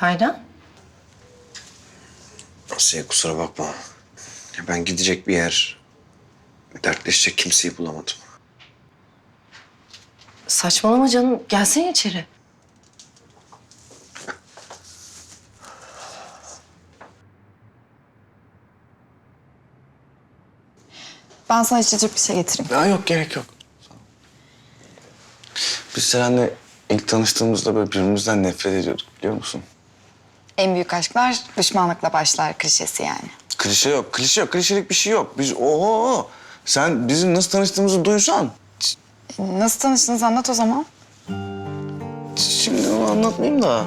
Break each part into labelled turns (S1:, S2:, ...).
S1: Taylan?
S2: Asiye kusura bakma. Ya Ben gidecek bir yer, dertleşecek kimseyi bulamadım.
S1: Saçmalama canım. Gelsene içeri.
S3: Ben sana içecek bir şey getireyim.
S2: Ya yok gerek yok. Biz Seren'le ilk tanıştığımızda böyle birbirimizden nefret ediyorduk biliyor musun?
S3: En büyük aşklar düşmanlıkla başlar klişesi yani.
S2: Klişe yok, klişe yok, klişelik bir şey yok. Biz oho sen bizim nasıl tanıştığımızı duysan.
S3: E, Nasıl tanıştınız anlat o zaman.
S2: Şimdi onu anlatmayayım da.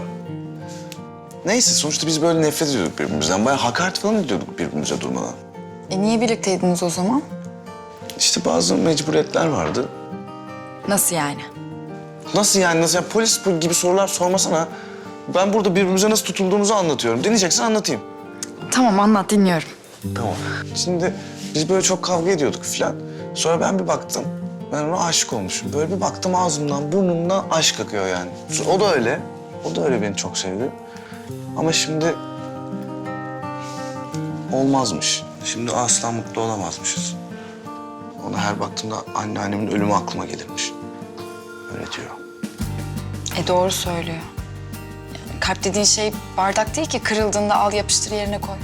S2: Neyse sonuçta biz böyle nefret ediyorduk birbirimizden. Bayağı hakaret falan ediyorduk birbirimize durmadan.
S3: E niye birlikteydiniz o zaman?
S2: İşte bazı mecburiyetler vardı.
S3: Nasıl yani?
S2: Nasıl yani? Nasıl yani? Polis bu gibi sorular sormasana. Ben burada birbirimize nasıl tutulduğumuzu anlatıyorum. Dinleyeceksen anlatayım.
S3: Tamam anlat dinliyorum.
S2: Tamam. Şimdi biz böyle çok kavga ediyorduk filan. Sonra ben bir baktım. Ben ona aşık olmuşum. Böyle bir baktım ağzımdan, burnumdan aşk akıyor yani. O da öyle. O da öyle beni çok sevdi. Ama şimdi olmazmış. Şimdi asla mutlu olamazmışız. Ona her baktığımda anneannemin ölümü aklıma gelirmiş. Öyle diyor.
S3: E doğru söylüyor. Kalp dediğin şey bardak değil ki kırıldığında al yapıştır yerine koy.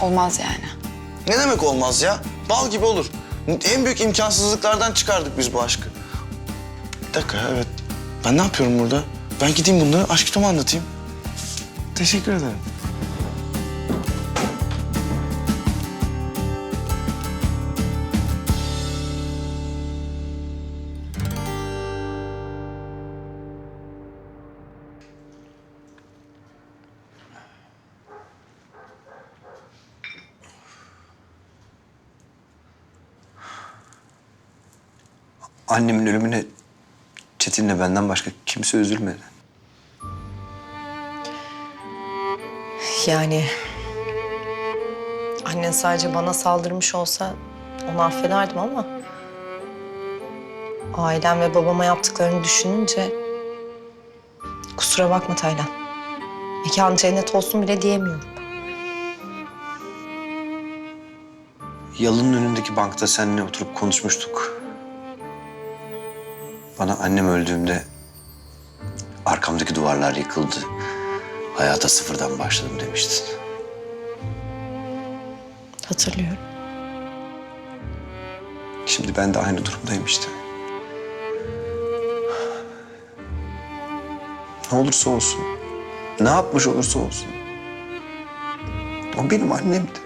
S3: Olmaz yani.
S2: Ne demek olmaz ya? Bal gibi olur. En büyük imkansızlıklardan çıkardık biz bu aşkı. Bir dakika ya, evet. Ben ne yapıyorum burada? Ben gideyim bunları aşk kitabı anlatayım. Teşekkür ederim.
S4: Annemin ölümüne Çetin'le benden başka kimse üzülmedi.
S1: Yani... Annen sadece bana saldırmış olsa onu affederdim ama... Ailem ve babama yaptıklarını düşününce... Kusura bakma Taylan. Mekan cennet olsun bile diyemiyorum.
S4: Yalının önündeki bankta seninle oturup konuşmuştuk. Bana annem öldüğümde arkamdaki duvarlar yıkıldı. Hayata sıfırdan başladım demiştin.
S1: Hatırlıyorum.
S4: Şimdi ben de aynı durumdayım işte. Ne olursa olsun, ne yapmış olursa olsun. O benim annemdi.